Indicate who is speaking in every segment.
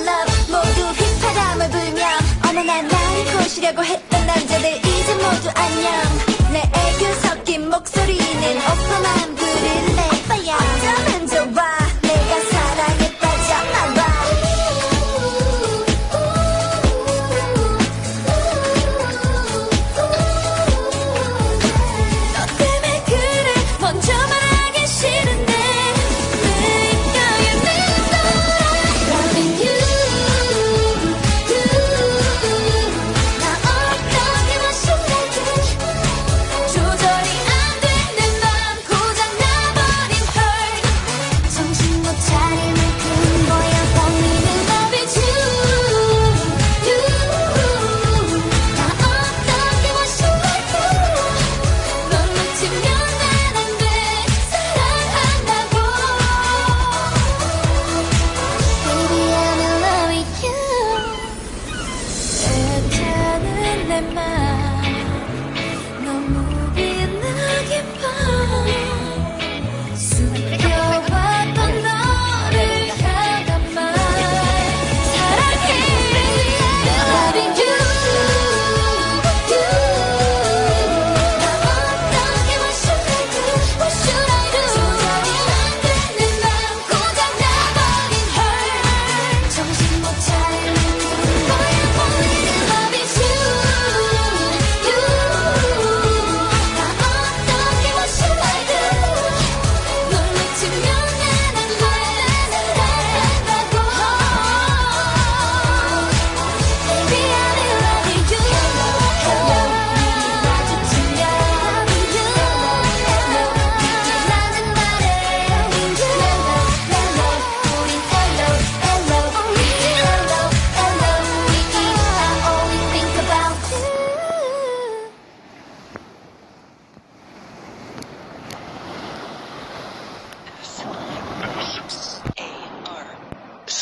Speaker 1: love. 모두 휘파람을 불며 어머나 나를 꼬시려고 했던 남자들 이제 모두 안녕. 내 애교 섞인 목소리는 오빠만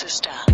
Speaker 1: sister.